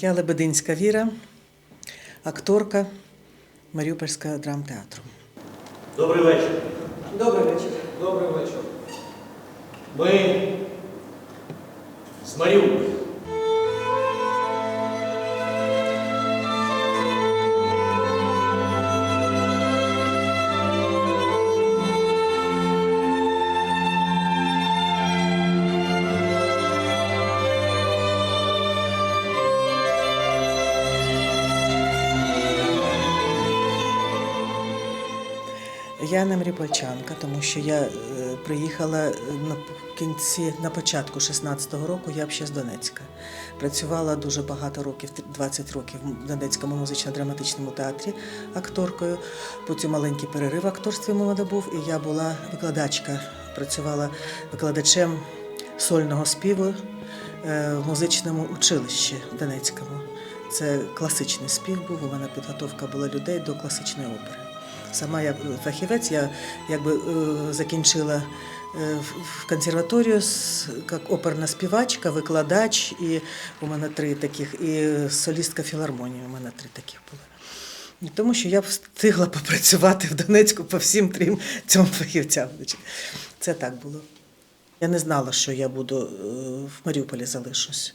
Я Лебединська Віра, акторка Маріупольського драмтеатру. Добрий вечір. Добрий вечір. Добрий вечір. Ми з Маріуполя. Я не тому що я е, приїхала е, на кінці, на початку 16-го року, я ще з Донецька. Працювала дуже багато років, 20 років в Донецькому музично-драматичному театрі акторкою. Потім маленький перерив в акторстві мене був, і я була викладачка, працювала викладачем сольного співу е, в музичному училищі Донецькому. Це класичний спів був. У мене підготовка була людей до класичної опери. Сама я фахівець, я якби е, закінчила е, в- консерваторію як оперна співачка, викладач, і у мене три таких, і солістка філармонії. У мене три таких були. І Тому що я встигла попрацювати в Донецьку по всім трьом цьому фахівцям. Це так було. Я не знала, що я буду е, в Маріуполі залишусь.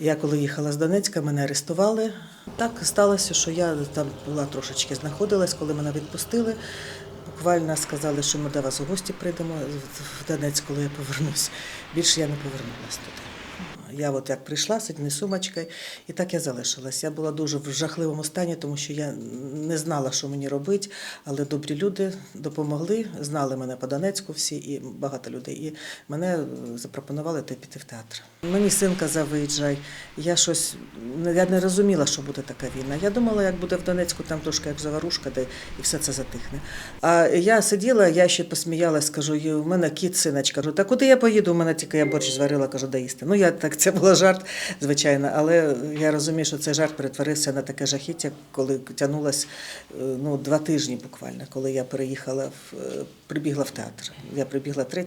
Я коли їхала з Донецька, мене арестували. Так сталося, що я там була трошечки знаходилась, коли мене відпустили. Буквально сказали, що ми до вас у гості прийдемо в Донецьк, коли я повернусь. Більше я не повернулася туди. Я от як прийшла з однією сумочкою, і так я залишилась. Я була дуже в жахливому стані, тому що я не знала, що мені робити, але добрі люди допомогли, знали мене по Донецьку всі і багато людей. І мене е, запропонували піти в театр. Мені син казав, виїжджай. Я щось не- я не розуміла, що буде така війна. Я думала, як буде в Донецьку, там трошки як заварушка, де і все це затихне. А я сиділа, я ще посміялась, кажу, «Й- у мене кіт синочка. Кажу, та куди я поїду? У мене тільки я борщ зварила, кажу, доїсти. Ну я так це був жарт, звичайно, але я розумію, що цей жарт перетворився на таке жахіття, коли тягнулось е, ну, два тижні буквально, коли я переїхала в е, прибігла в театр. Я прибігла 3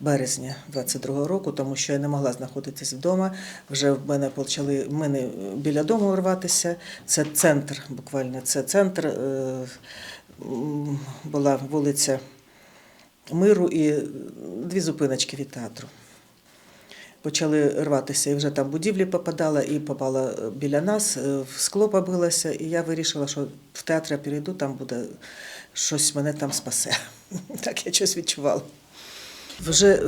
березня 22-го року, тому що я не могла знаходитись вдома. Вже в мене почали мини біля дому рватися. Це центр, буквально це центр. е, Була вулиця Миру і дві зупиночки від театру. Почали рватися, і вже там будівлі попадала, і попала е, біля нас, е, в скло побилося, і я вирішила, що в театр я перейду, там буде щось мене там спасе. Так я щось відчувала. Вже е,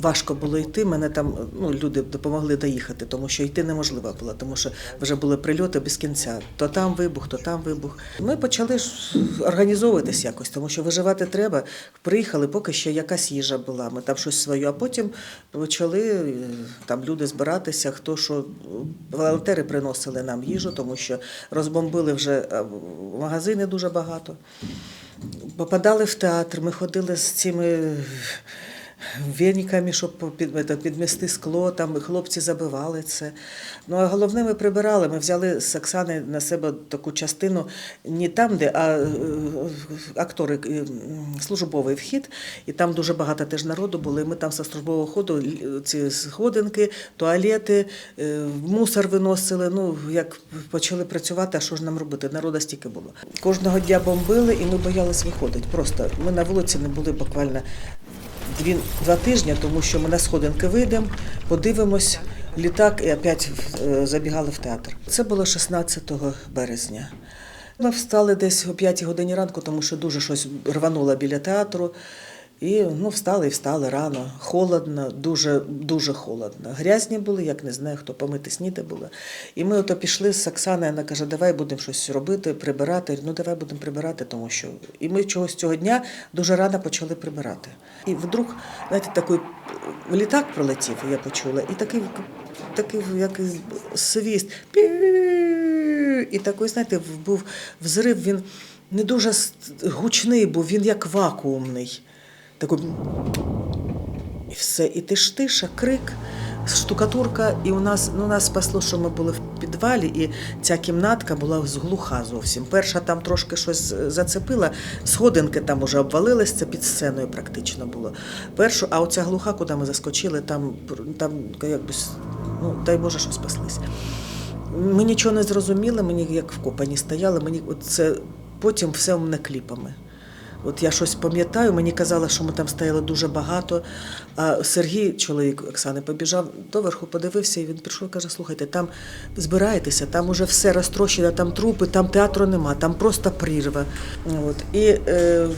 важко було йти. Мене там ну, люди допомогли доїхати, тому що йти неможливо було, тому що вже були прильоти без кінця. То там вибух, то там вибух. Ми почали організовуватись якось, тому що виживати треба. Приїхали, поки ще якась їжа була. Ми там щось своє, а потім почали е, там люди збиратися. Хто що волонтери приносили нам їжу, тому що розбомбили вже е, магазини дуже багато попадали в театр, ми ходили з цими веніками, щоб під, підмести скло, там хлопці забивали це. Ну а головне, ми прибирали. Ми взяли з Оксани на себе таку частину не там, де, а е, актори, е, службовий вхід, і там дуже багато теж народу було. І ми там зі службового ходу ці сходинки, туалети, е, мусор виносили. Ну, як почали працювати, а що ж нам робити? Народу стільки було. Кожного дня бомбили, і ми боялись виходити. Просто ми на вулиці не були буквально дві, два тижні, тому що ми на сходинки вийдемо, подивимось, літак і опять е, забігали в театр. Це було 16 березня. Ми встали десь о 5 годині ранку, тому що дуже щось рвануло біля театру. І ну, встали і встали рано. Холодно, дуже дуже холодно. Грязні були, як не знаю, хто помитись ніде було. І ми ото пішли з Оксаною, вона каже, давай будемо щось робити, прибирати. Ну давай будемо прибирати, тому що. І ми чогось цього дня дуже рано почали прибирати. І вдруг, знаєте, такий літак пролетів, я почула, і такий, такий якийсь свіст. І такий, знаєте, був взрив, він не дуже гучний був, він як вакуумний. Такий і все, і тиш тиша, крик, штукатурка. І у нас ну нас спасло, що ми були в підвалі, і ця кімнатка була глуха зовсім. Перша там трошки щось зацепила, сходинки там уже обвалились, це під сценою практично було. Першу, а оця глуха, куди ми заскочили, там, там якби, ну, дай Боже, що спаслись. Ми нічого не зрозуміли, мені як вкопані стояли, мені це потім все мене кліпами. От я щось пам'ятаю, мені казали, що ми там стояли дуже багато. А Сергій, чоловік Оксани, побіжав доверху, подивився, і він прийшов і каже: слухайте, там збираєтеся, там уже все розтрощено, там трупи, там театру нема, там просто прірва. От. І е,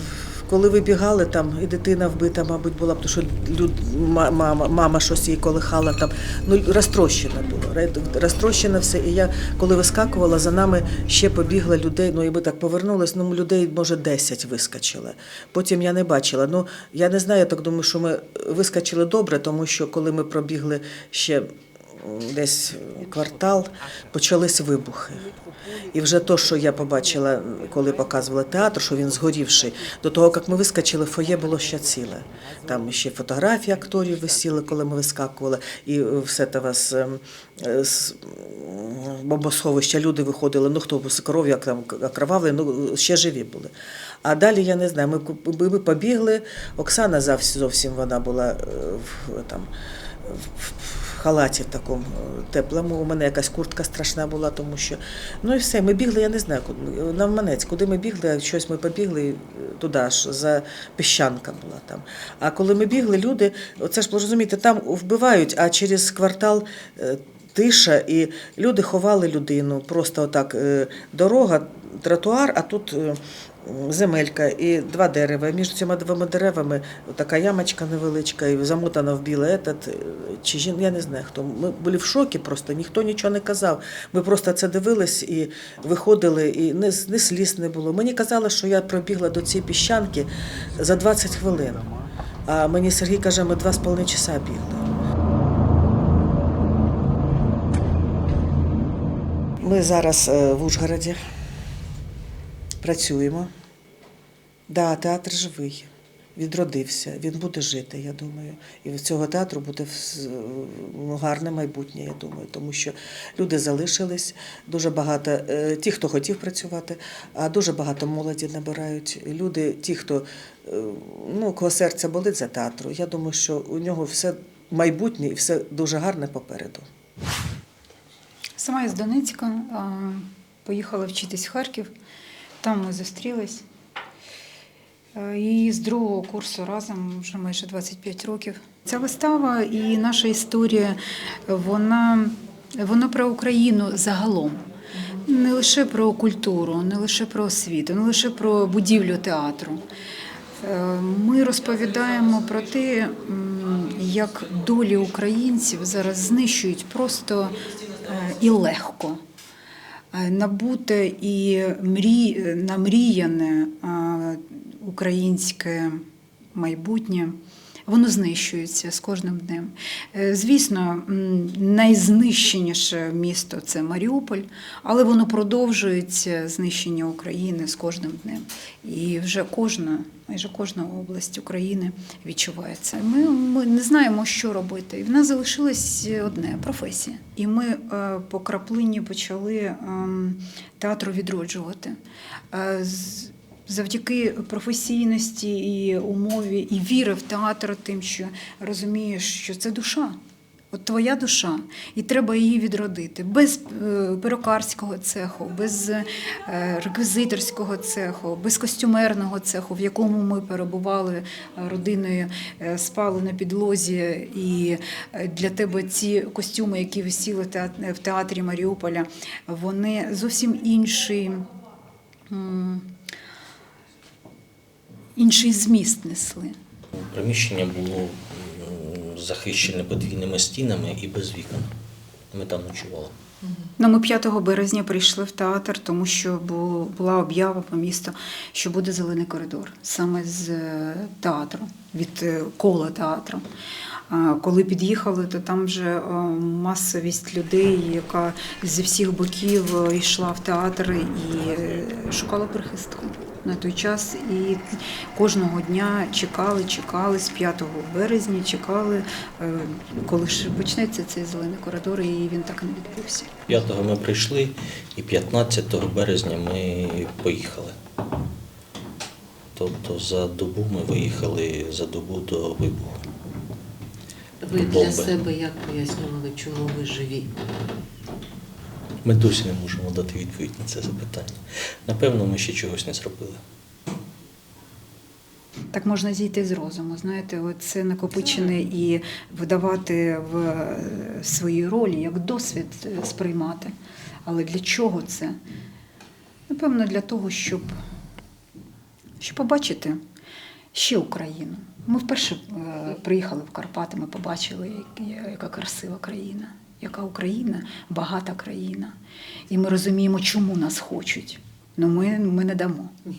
коли вибігали, там і дитина вбита, мабуть, була, тому що люд, мама, мама щось її колихала там. Ну, розтрощено було. ре- Розтрощено все. І я, коли вискакувала, за нами ще побігла людей. Ну і ми так повернулись, ну людей, може, 10 вискочили. Потім я не бачила. Ну, я не знаю, я так думаю, що ми вискочили добре, тому що коли ми пробігли ще десь квартал, почались вибухи. І вже то, що я побачила, коли показували театр, що він згорівший, до того, як ми вискочили, фоє було ще ціле. Там ще фотографії акторів висіли, коли ми вискакували, і е, все те вас ем, е, з бомбосховища люди виходили, ну хто як там окровавлені, ну ще живі були. А далі я не знаю, ми, ми побігли. Оксана зовсім вона була е, в там. в халаті такому е, теплому. У мене якась куртка страшна була, тому що ну і все. Ми бігли, я не знаю, куди на Манець, куди ми бігли, щось ми побігли е, туди аж за піщанка була там. А коли ми бігли, люди, оце ж розумієте, там вбивають, а через квартал. е, Тиша, і люди ховали людину. Просто отак дорога, тротуар, а тут земелька і два дерева. Між цими двома деревами така ямочка невеличка, і замотана в біле етат, е, чи жін, я не знаю хто. Ми були в шокі просто, ніхто нічого не казав. Ми просто це дивились і виходили, і не, не сліз не було. Мені казали, що я пробігла до цієї піщанки за 20 хвилин. А мені Сергій каже, ми два з половиною часа бігли. Ми зараз е, в Ужгороді працюємо. Да, театр живий. Відродився, він буде жити, я думаю. І в цього театру буде ну, гарне майбутнє, я думаю, тому що люди залишились, дуже багато, е, ті, хто хотів працювати, а дуже багато молоді набирають. Люди, ті, хто е, ну, кого серця болить за театру, я думаю, що у нього все майбутнє і все дуже гарне попереду. Сама із Донецька поїхала вчитись в Харків. Там ми зустрілись. Е, І з другого курсу разом вже майже 25 років. Ця вистава і наша історія, вона, вона про Україну загалом. Не лише про культуру, не лише про освіту, не лише про будівлю театру. Е, Ми розповідаємо про те, як долі українців зараз знищують просто е, і легко. Набуте і мрі... намріяне українське майбутнє. Воно знищується з кожним днем. Е, Звісно, найзнищеніше місто це Маріуполь, але воно продовжується знищення України з кожним днем. І вже кожна, майже кожна область України відчуває це. Ми, ми не знаємо, що робити. І в нас залишилось одне професія. І ми е, по краплині почали ем, театру відроджувати. Завдяки професійності і умові, і віри в театр, тим, що розумієш, що це душа. От твоя душа, і треба її відродити без е, перукарського цеху, без е, реквізиторського цеху, без костюмерного цеху, в якому ми перебували е, родиною, спали на підлозі. І для тебе ці костюми, які висіли в театрі Маріуполя, вони зовсім інший. Інший зміст несли. Приміщення було захищене подвійними стінами і без вікон. Ми там ночували. Ну, ми 5 березня прийшли в театр, тому що була об'ява по місту, що буде зелений коридор саме з е, театру, від е, кола театру. Коли під'їхали, то там вже е, масовість людей, яка зі всіх боків йшла в театр і шукала прихистку на той час. І кожного дня чекали, чекали з 5 березня, чекали, е, коли ж почнеться цей зелений коридор, і він так і не відбувся. 5-го ми прийшли, і 15 березня ми поїхали. Тобто за добу ми виїхали за добу до вибуху. Ви для себе як пояснювали, чому ви живі? Ми досі не можемо дати відповідь на це запитання. Напевно, ми ще чогось не зробили. Так можна зійти з розуму. Знаєте, це накопичене і видавати в е, своїй ролі, як досвід е, сприймати. Але для чого це? Напевно, для того, щоб, щоб побачити ще Україну. Ми вперше е, приїхали в Карпати, ми побачили, яка красива країна, яка Україна, багата країна. І ми розуміємо, чому нас хочуть. але ми, ми не дамо.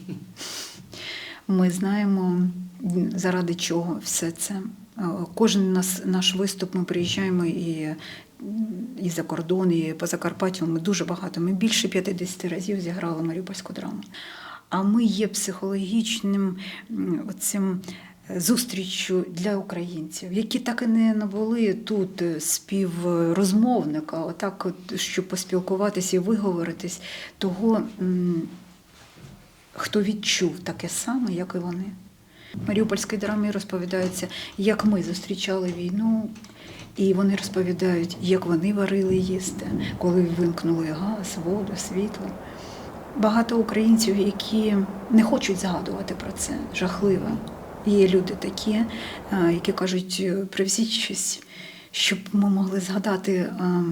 Ми знаємо, заради чого все це. Е, Кожен нас, наш виступ ми приїжджаємо і, і за кордон, і по Закарпаттю. Ми дуже багато. Ми більше 50 разів зіграли маріупольську драму. А ми є психологічним оцим зустріччю для українців, які так і не набули тут е, співрозмовника, отак, от, щоб поспілкуватися і виговоритись того. хто відчув таке саме, як і вони. В Маріупольській драмі розповідається, як ми зустрічали війну, і вони розповідають, як вони варили їсти, коли вимкнули газ, воду, світло. Багато українців, які не хочуть згадувати про це, жахливо. Є люди такі, е, які кажуть, «Е, привезіть щось, щоб ми могли згадати е,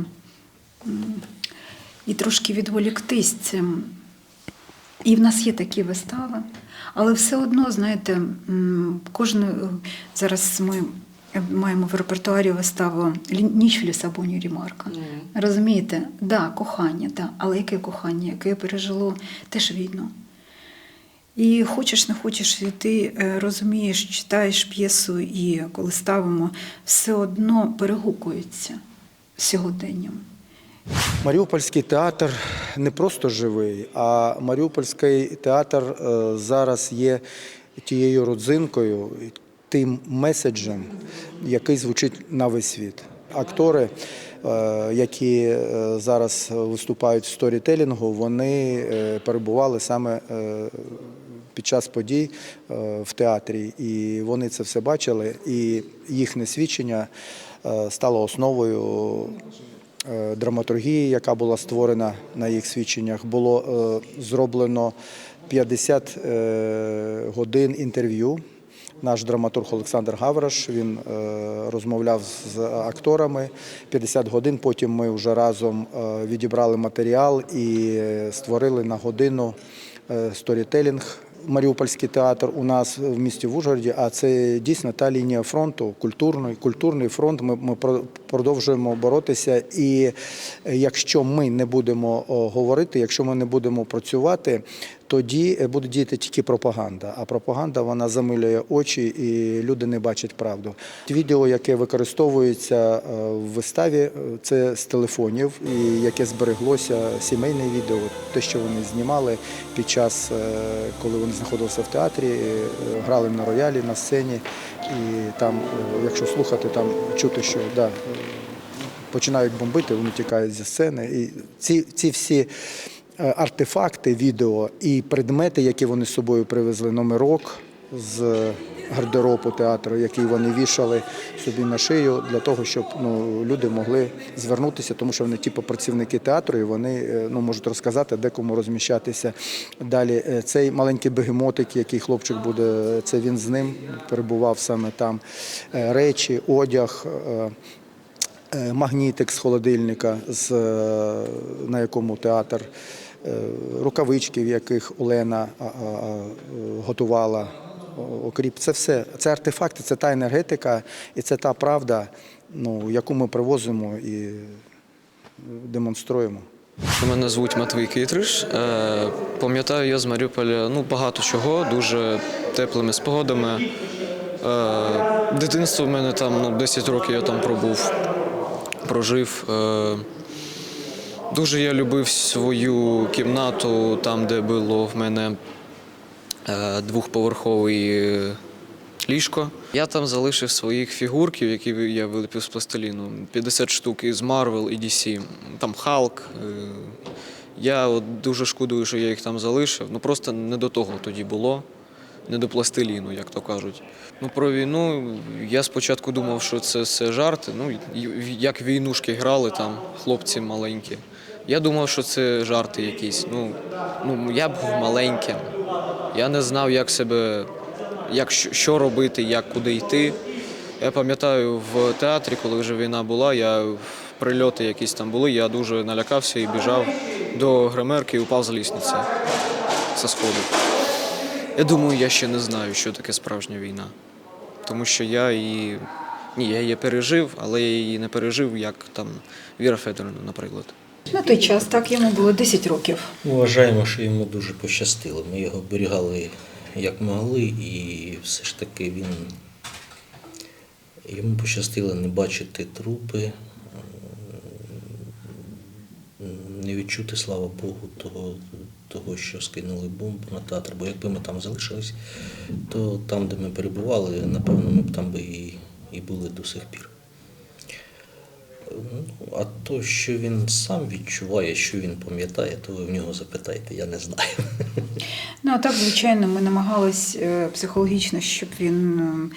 і трошки відволіктись цим. І в нас є такі вистави, але все одно, знаєте, м, кожне зараз ми маємо в репертуарі виставу Ніч в Лісабоні Рімарка. Розумієте, да, кохання, да, але яке кохання, яке пережило теж війну. І хочеш, не хочеш, і ти е, розумієш, читаєш п'єсу, і коли ставимо, все одно перегукується сьогоденням. Маріупольський театр не просто живий, а Маріупольський театр е, зараз є тією родзинкою, тим меседжем, який звучить на весь світ. Актори, е, які зараз виступають в сторітелінгу, вони перебували саме під час подій е, в театрі, і вони це все бачили, і їхнє свідчення е, стало основою е, драматургії, яка була створена на їх свідченнях. Було зроблено 50 е, годин інтерв'ю. Наш драматург Олександр Гавраш він розмовляв з акторами 50 годин. Потім ми вже разом відібрали матеріал і створили на годину сторітелінг. Маріупольський театр у нас в місті в Ужгороді, а це дійсно та лінія фронту, культурний, культурний фронт. Ми, ми про- продовжуємо боротися. І е, якщо ми не будемо говорити, якщо ми не будемо працювати, тоді е, буде діяти тільки пропаганда. А пропаганда вона замилює очі, і люди не бачать правду. Відео, яке використовується е, в виставі, е, це з телефонів, і яке збереглося сімейне відео, те, що вони знімали під час, коли вони знаходилися в театрі, грали на роялі на сцені. І там, якщо слухати, там чути, що да, починають бомбити, вони тікають зі сцени. І ці, ці всі артефакти відео і предмети, які вони з собою привезли, номерок з гардеробу театру, який вони вішали собі на шию, для того, щоб ну, люди могли звернутися, тому що вони типу працівники театру, і вони е, ну, можуть розказати, де кому розміщатися. Далі е, цей маленький бегемотик, який хлопчик буде, це він з ним перебував саме там. Е, Речі, одяг. е, е, магнітик з холодильника, е, на якому театр, е, рукавички, в яких Олена а, готувала окріп. Це все. Це артефакти, це та енергетика і це та правда, ну, яку ми привозимо і демонструємо. Мене звуть Матвій Китриш. Е, Пам'ятаю я з Маріуполя ну, багато чого, дуже теплими спогадами. Е, Дитинство в мене там ну, 10 років я там пробув, прожив. Дуже я любив свою кімнату, там, де було в мене е, двохповерховий е, ліжко. Я там залишив своїх фігурків, які я виліпив з пластиліну. 50 штук із Marvel і DC. Там Халк. е, Я от дуже шкодую, що я їх там залишив. Ну просто не до того тоді було. Не до пластиліну, як то кажуть. Ну про війну я спочатку думав, що це все жарти. Ну як війнушки грали там, хлопці маленькі. Я думав, що це жарти якісь. Ну, ну я був маленьким. Я не знав, як себе, як що- робити, як куди йти. Я пам'ятаю, в театрі, коли вже війна була, я прильоти якісь там були, я дуже налякався і біжав до гримерки і упав з лісниці зі сходу. Я думаю, я ще не знаю, що таке справжня війна. Тому що я її. Ні, я її пережив, але я її не пережив, як там Віра Федоровна, наприклад. На той час так йому було 10 років. Вважаємо, що йому дуже пощастило. Ми його оберігали як могли, і все ж таки він йому пощастило не бачити трупи, не відчути, слава Богу, того, того, що скинули бомбу на театр. Бо якби ми там залишились, то там, де ми перебували, напевно, ми б там би і, і були до сих пір. А то, що він сам відчуває, що він пам'ятає, то ви в нього запитайте, я не знаю. Ну а так, звичайно, ми намагались е, психологічно, щоб він е, е,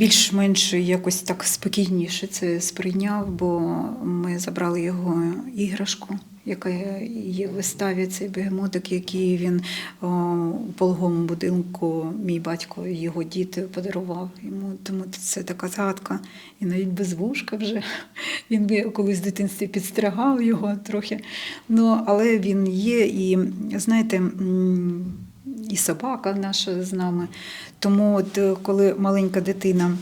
більш-менш якось так спокійніше це сприйняв, бо ми забрали його іграшку, яка є в виставі, цей бегемотик, який він о, у пологовому будинку, мій батько, його діти подарував йому. Тому це така згадка. І навіть без вушка вже. Він би колись в дитинстві підстригав його трохи. Ну, але він є, і знаєте. І собака наша з нами. Тому, от, е, коли маленька дитина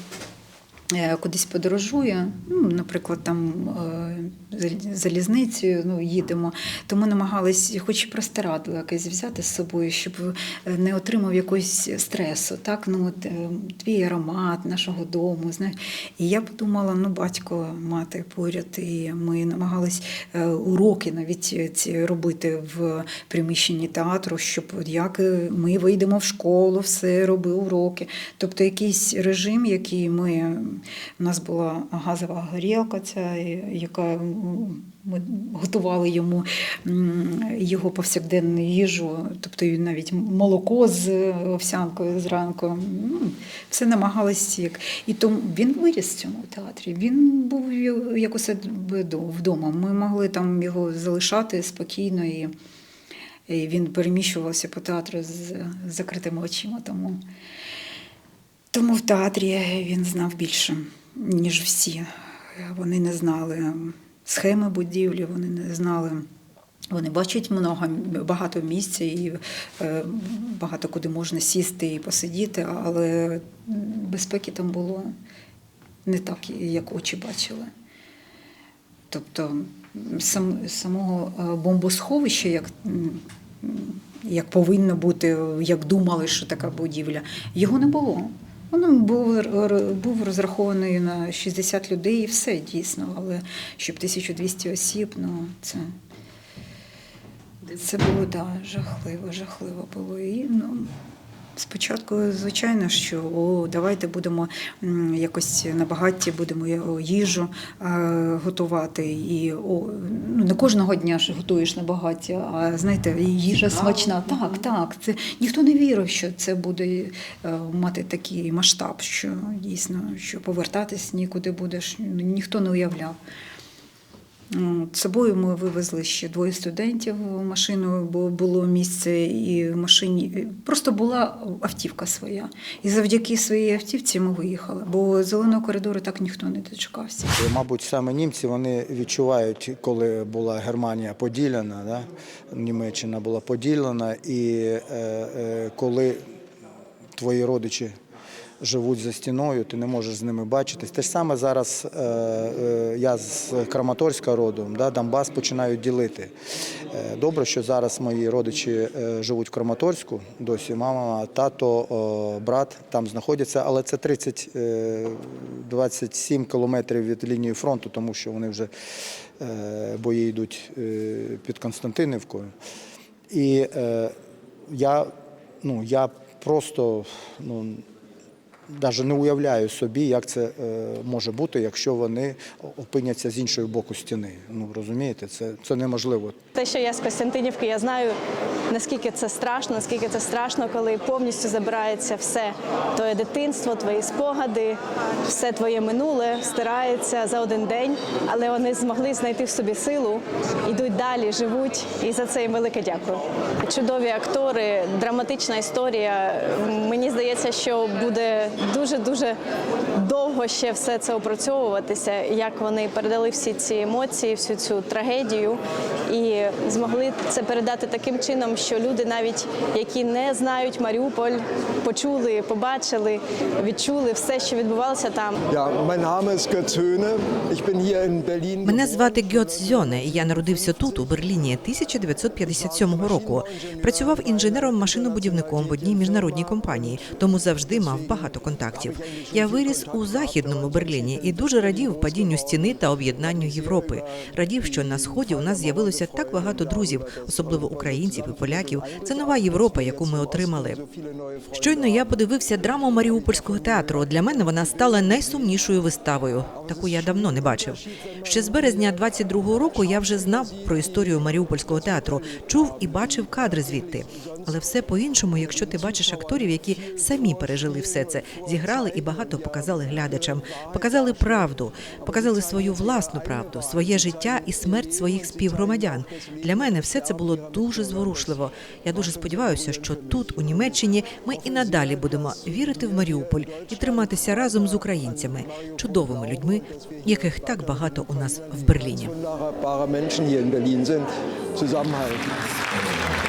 е, кудись подорожує, ну, наприклад, там е, залізницею ну, їдемо, то ми намагались хоч простирадло якесь взяти з собою, щоб е, не отримав якогось стресу. Так? Ну, от, е, твій аромат нашого дому. Знаєш. І я подумала, ну, батько, мати поряд, і ми намагались е, уроки навіть ці робити в приміщенні театру, щоб як ми вийдемо в школу, все робили уроки. Тобто якийсь режим, який ми. У нас була газова горілка, ця, яка ми готували йому його повсякденну їжу, тобто навіть молоко з овсянкою зранку. Ну, Все намагалися як. І тому він виріс в цьому театрі. Він був як у вдома. Ми могли там його залишати спокійно. І він переміщувався по театру з закритими очима. Тому, тому в театрі він знав більше, ніж всі. Вони не знали схеми будівлі, вони не знали. Вони бачать много, багато місця і е, багато куди можна сісти і посидіти, але безпеки там було не так, як очі бачили. Тобто сам, самого е, бомбосховища, як, як повинно бути, як думали, що така будівля, його не було. Воно був, був розрахований на 60 людей і все дійсно, але щоб 1200 осіб, ну це, це було да, жахливо, жахливо було. І, ну, Спочатку, звичайно, що о, давайте будемо якось на багатті будемо їжу е, готувати. І о, ну, не кожного дня ж готуєш на багатті, а знаєте, їжа смачна. Так, так. Це ніхто не вірив, що це буде е, мати такий масштаб, що дійсно що повертатись нікуди будеш. Ніхто не уявляв. Ну, З собою ми вивезли ще двоє студентів в машину, бо було місце і в машині. Просто була автівка своя. І завдяки своїй автівці ми виїхали, бо зеленого коридору так ніхто не дочекався. Мабуть, саме німці вони відчувають, коли була Германія поділена, да? Німеччина була поділена, і е, е, коли твої родичі живуть за стіною, ти не можеш з ними бачитись. Те ж саме зараз е, е, я з Краматорська родом, да, Донбас починають ділити. Е, добре, що зараз мої родичі е, живуть в Краматорську, досі мама, тато, е, брат там знаходяться, але це 30, е, 27 кілометрів від лінії фронту, тому що вони вже е, бої йдуть е, під Константинівкою. І е, я, ну, я просто ну, навіть не уявляю собі, як це е, може бути, якщо вони опиняться з іншого боку стіни. Ну розумієте, це, це неможливо. Те, що я з Костянтинівки, я знаю, наскільки це страшно, наскільки це страшно, коли повністю забирається все твоє дитинство, твої спогади, все твоє минуле стирається за один день, але вони змогли знайти в собі силу, йдуть далі, живуть, і за це їм велике дякую. Чудові актори, драматична історія. Мені здається, що буде дуже дуже довго ще все це опрацьовуватися, як вони передали всі ці емоції, всю цю трагедію і змогли це передати таким чином, що люди, навіть які не знають Маріуполь, почули, побачили, відчули все, що відбувалося там. Мене звати Гьоц Зьоне. і Я народився тут, у Берліні, 1957 року. Працював інженером-машинобудівником в одній міжнародній компанії, тому завжди мав багато контактів. Я виріс у західному Берліні і дуже радів падінню стіни та об'єднанню Європи. Радів, що на сході у нас з'явилося так багато друзів, особливо українців і поляків. Це нова Європа, яку ми отримали. Щойно я подивився драму Маріупольського театру. Для мене вона стала найсумнішою виставою. Таку я давно не бачив. Ще з березня 22-го року я вже знав про історію Маріупольського театру, чув і бачив кадри звідти. Але все по-іншому, якщо ти бачиш акторів, які самі пережили все це, зіграли і багато показали глядачам, показали правду, показали свою власну правду, своє життя і смерть своїх співгромадян. Для мене все це було дуже зворушливо. Я дуже сподіваюся, що тут, у Німеччині, ми і надалі будемо вірити в Маріуполь і триматися разом з українцями, чудовими людьми, яких так багато у нас в Берліні. Zusammenhalten.